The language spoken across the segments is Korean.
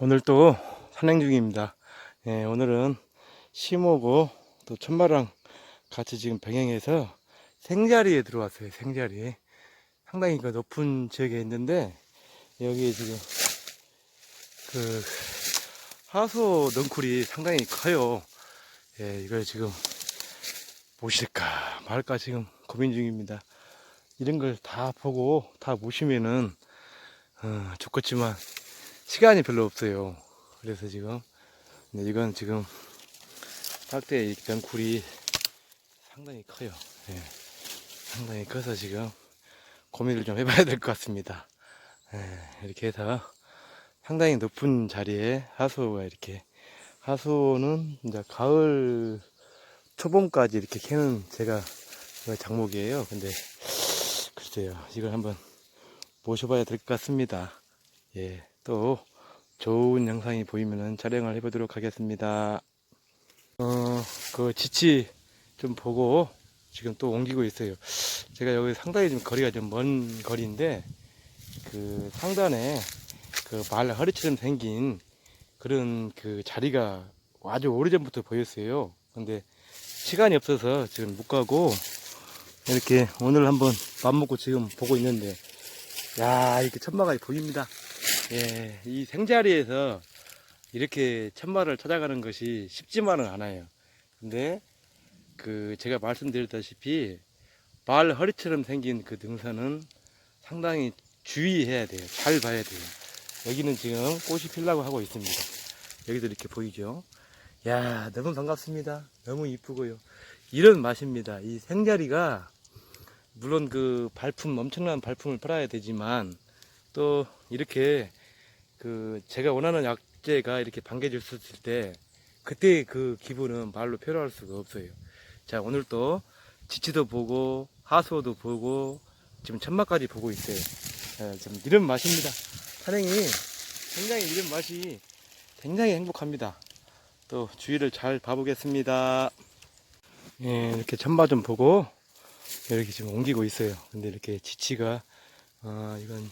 오늘 또 산행 중입니다. 예, 오늘은 시모고 또 천마랑 같이 지금 병행해서 생자리에 들어왔어요. 생자리. 상당히 그 높은 지역에 있는데 여기 지금 그 하소 넝쿨이 상당히 커요. 예, 이걸 지금 모실까 말까 지금 고민 중입니다. 이런 걸 다 보고 다 모시면은 어, 좋겠지만 시간이 별로 없어요. 그래서 지금 이건 지금 딱대 이 병쿨이 상당히 커요. 예, 상당히 커서 지금 고민을 좀 해봐야 될 것 같습니다. 예, 이렇게 해서 상당히 높은 자리에 하소가 이렇게 하소는 이제 가을 초봄까지 이렇게 캐는 제가 작목이에요. 근데 글쎄요, 이걸 한번 모셔봐야 될 것 같습니다. 예, 또 좋은 영상이 보이면은 촬영을 해보도록 하겠습니다. 어, 그 지치 좀 보고 지금 또 옮기고 있어요. 제가 여기 상당히 좀 거리가 좀 먼 거리인데 그 상단에 그 말 허리처럼 생긴 그런 그 자리가 아주 오래전부터 보였어요. 근데 시간이 없어서 지금 못 가고 이렇게 오늘 한번 밥 먹고 지금 보고 있는데 야 이렇게 천마가 보입니다. 예, 이 생자리에서 이렇게 천마를 찾아가는 것이 쉽지만은 않아요. 근데 그 제가 말씀드렸다시피 말 허리처럼 생긴 그 등산은 상당히 주의해야 돼요. 잘 봐야 돼요. 여기는 지금 꽃이 피려고 하고 있습니다. 여기도 이렇게 보이죠? 야, 너무 반갑습니다. 너무 이쁘고요. 이런 맛입니다. 이 생자리가 물론 그 발품 엄청난 발품을 팔아야 되지만 또 이렇게 그 제가 원하는 약재가 이렇게 반겨졌을 때 그때 그 기분은 말로 표현할 수가 없어요. 자 오늘 또 지치도 보고 하수도 보고 지금 천막까지 보고 있어요. 예, 좀 이런 맛입니다. 산행이 굉장히 이런 맛이 굉장히 행복합니다. 또 주위를 잘 봐보겠습니다. 예, 이렇게 천마 좀 보고 이렇게 지금 옮기고 있어요. 근데 이렇게 지치가 어, 이건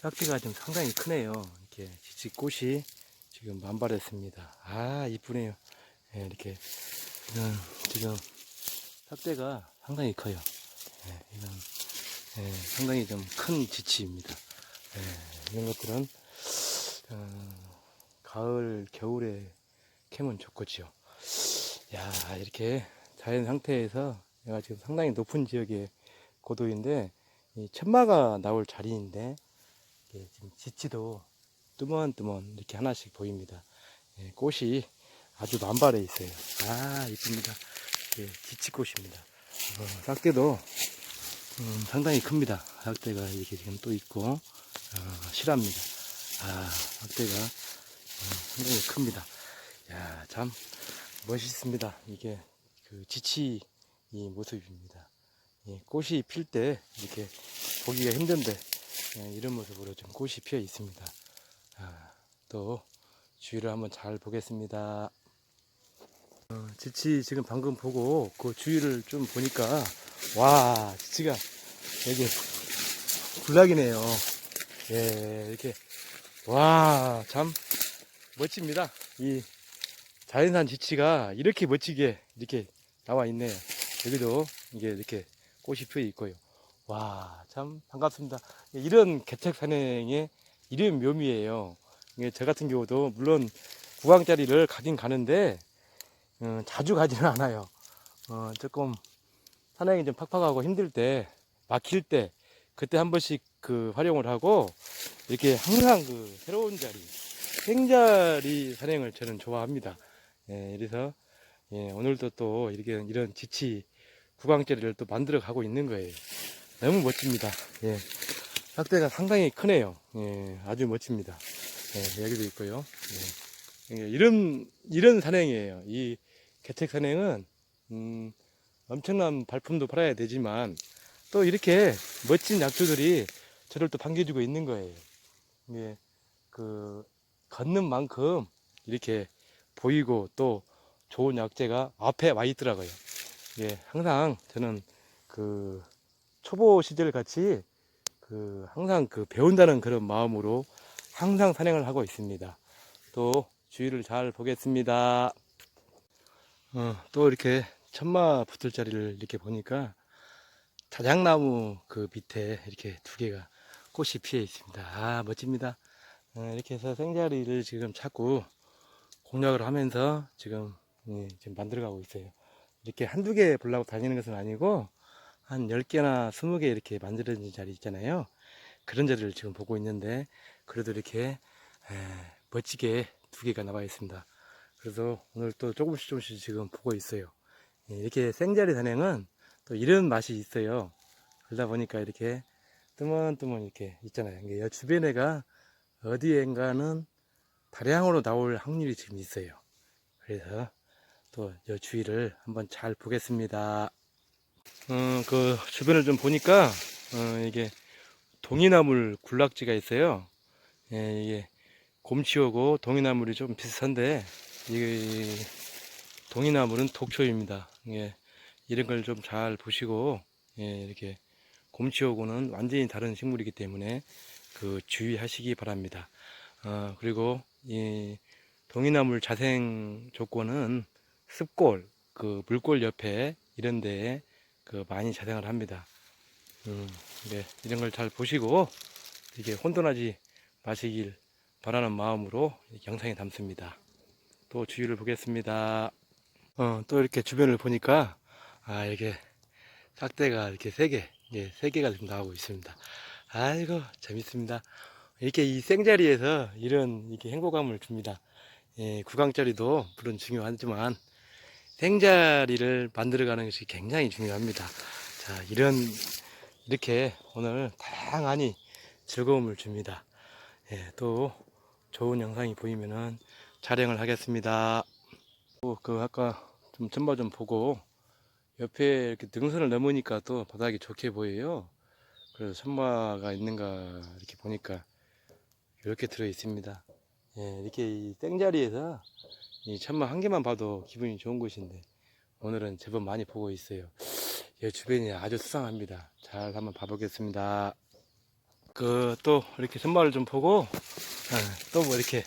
싹대가 좀 상당히 크네요. 이렇게 지치 꽃이 지금 만발했습니다. 아 이쁘네요. 예, 이렇게 이건 지금 싹대가 상당히 커요. 예, 이건 예, 상당히 좀 큰 지치입니다. 예, 이런 것들은 어, 가을 겨울에 캐면 좋겠죠. 야 이렇게 자연 상태에서 내가 지금 상당히 높은 지역의 고도인데 이 천마가 나올 자리인데 지금 지치도 뚜먼뚜먼 이렇게 하나씩 보입니다. 예, 꽃이 아주 만발해 있어요. 아 이쁩니다. 예, 지치꽃입니다. 어, 싹대도 음, 상당히 큽니다. 싹대가 이렇게 지금 또 있고 어, 실합니다. 아 싹대가 어, 상당히 큽니다. 야 참 멋있습니다. 이게 그 지치 이 모습입니다. 예, 꽃이 필 때 이렇게 보기가 힘든데 예, 이런 모습으로 좀 꽃이 피어 있습니다. 아, 또 주위를 한번 잘 보겠습니다. 어, 지치 지금 방금 보고 그 주위를 좀 보니까 와 지치가 여기 군락이네요. 예, 이렇게 와 참 멋집니다. 이 자연산 지치가 이렇게 멋지게 이렇게 나와 있네요. 여기도 이게 이렇게 꽃이 피어 있고요. 와, 참 반갑습니다. 이런 개척 산행의 이름 묘미예요. 이게 저 같은 경우도 물론 구강자리를 가긴 가는데 어, 자주 가지는 않아요. 어, 조금 산행이 좀 팍팍하고 힘들 때 막힐 때 그때 한 번씩 그 활용을 하고 이렇게 항상 그 새로운 자리 생자리 산행을 저는 좋아합니다. 예, 그래서 예, 오늘도 또 이렇게 이런 지치 구강자리를 또 만들어 가고 있는 거예요. 너무 멋집니다. 예. 학대가 상당히 크네요. 예, 아주 멋집니다. 예, 여기도 있고요. 예. 예, 이런, 이런 산행이에요. 이 개책 산행은, 음, 엄청난 발품도 팔아야 되지만, 또 이렇게 멋진 약주들이 저를 또 반겨주고 있는 거예요. 예, 그, 걷는 만큼 이렇게 보이고 또 좋은 약재가 앞에 와 있더라고요. 예, 항상 저는 그 초보 시절 같이 그 항상 그 배운다는 그런 마음으로 항상 산행을 하고 있습니다. 또 주위를 잘 보겠습니다. 어, 또 이렇게 천마 붙을 자리를 이렇게 보니까 자작나무 그 밑에 이렇게 두 개가 꽃이 피어 있습니다. 아, 멋집니다. 어, 이렇게 해서 생자리를 지금 찾고 공략을 하면서 지금, 예, 지금 만들어가고 있어요. 이렇게 한두 개 보려고 다니는 것은 아니고 한 10개나 20개 이렇게 만들어진 자리 있잖아요. 그런 자리를 지금 보고 있는데 그래도 이렇게 에, 멋지게 두 개가 나와 있습니다. 그래서 오늘 또 조금씩 조금씩 지금 보고 있어요. 예, 이렇게 생자리 산행은 또 이런 맛이 있어요. 그러다 보니까 이렇게 뜨문뜨문 이렇게 있잖아요. 여 주변에가 어디엔가는 다량으로 나올 확률이 지금 있어요. 그래서 또 여 주위를 한번 잘 보겠습니다. 어, 그 주변을 좀 보니까 어, 이게 동이나물 군락지가 있어요. 예, 이게 곰치하고 동이나물이 좀 비슷한데 이 동이나물은 독초입니다. 예, 이런 걸 좀 잘 보시고 예, 이렇게 곰치하고는 완전히 다른 식물이기 때문에 그 주의하시기 바랍니다. 어, 그리고 이 동이나물 자생 조건은 습골, 그 물골 옆에 이런 데에 그 많이 자생을 합니다. 음, 네, 이런 걸 잘 보시고 이게 혼돈하지 마시길 바라는 마음으로 영상에 담습니다. 또 주위를 보겠습니다. 어, 또 이렇게 주변을 보니까 아 이게 싹대가 이렇게 세 개, 예, 세 개가 지금 나오고 있습니다. 아이고 재밌습니다. 이렇게 이 생자리에서 이런 이렇게 행복감을 줍니다. 예, 구강자리도 물론 중요하지만 생자리를 만들어가는 것이 굉장히 중요합니다. 자, 이런 이렇게 오늘 다양하니 즐거움을 줍니다. 예, 또 좋은 영상이 보이면은 촬영을 하겠습니다. 또 그 아까 좀 전바 좀 보고 옆에 이렇게 등선을 넘으니까 또 바닥이 좋게 보여요. 그래서 천마가 있는가 이렇게 보니까 이렇게 들어 있습니다. 예, 이렇게 이 땡자리에서 이 천마 한 개만 봐도 기분이 좋은 곳인데 오늘은 제법 많이 보고 있어요. 이 주변이 아주 수상합니다. 잘 한번 봐보겠습니다. 그 또 이렇게 천마를 좀 보고 또 뭐 이렇게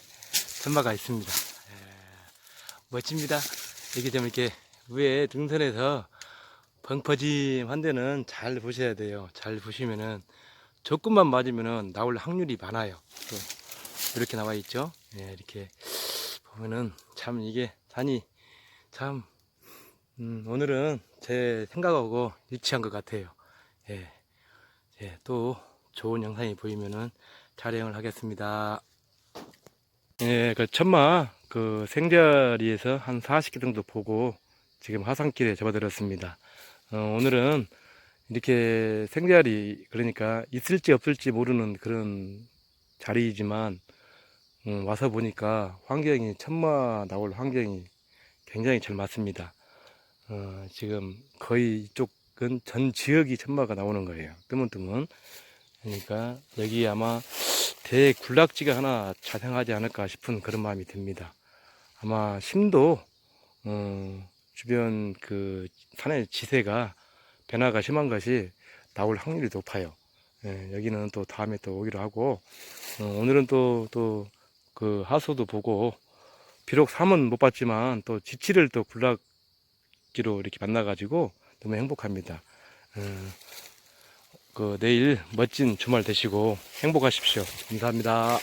천마가 있습니다. 예, 멋집니다. 이렇게 좀 이렇게 위에 등선에서 벙퍼짐 한 데는 잘 보셔야 돼요. 잘 보시면은 조금만 맞으면은 나올 확률이 많아요. 또 이렇게 나와 있죠. 예, 이렇게 보면은 참 이게 산이 참 음, 오늘은 제 생각하고 일치한 것 같아요. 예, 예, 또 좋은 영상이 보이면은 촬영을 하겠습니다. 예, 그 천마 그 생자리에서 한 40개 정도 보고 지금 하산길에 접어들었습니다. 어, 오늘은 이렇게 생자리 그러니까 있을지 없을지 모르는 그런 자리이지만 음, 와서 보니까 환경이 천마 나올 환경이 굉장히 잘 맞습니다. 어, 지금 거의 이쪽은 전 지역이 천마가 나오는 거예요. 뜨문뜨문. 그러니까 여기 아마 대군락지가 하나 자생하지 않을까 싶은 그런 마음이 듭니다. 아마 심도 어, 주변 그 산의 지세가 변화가 심한 것이 나올 확률이 높아요. 예, 여기는 또 다음에 또 오기로 하고 어, 오늘은 또또 그 하수도 보고 비록 삼은 못 봤지만 또 지치를 또 군락지로 이렇게 만나가지고 너무 행복합니다. 어, 그 내일 멋진 주말 되시고 행복하십시오. 감사합니다.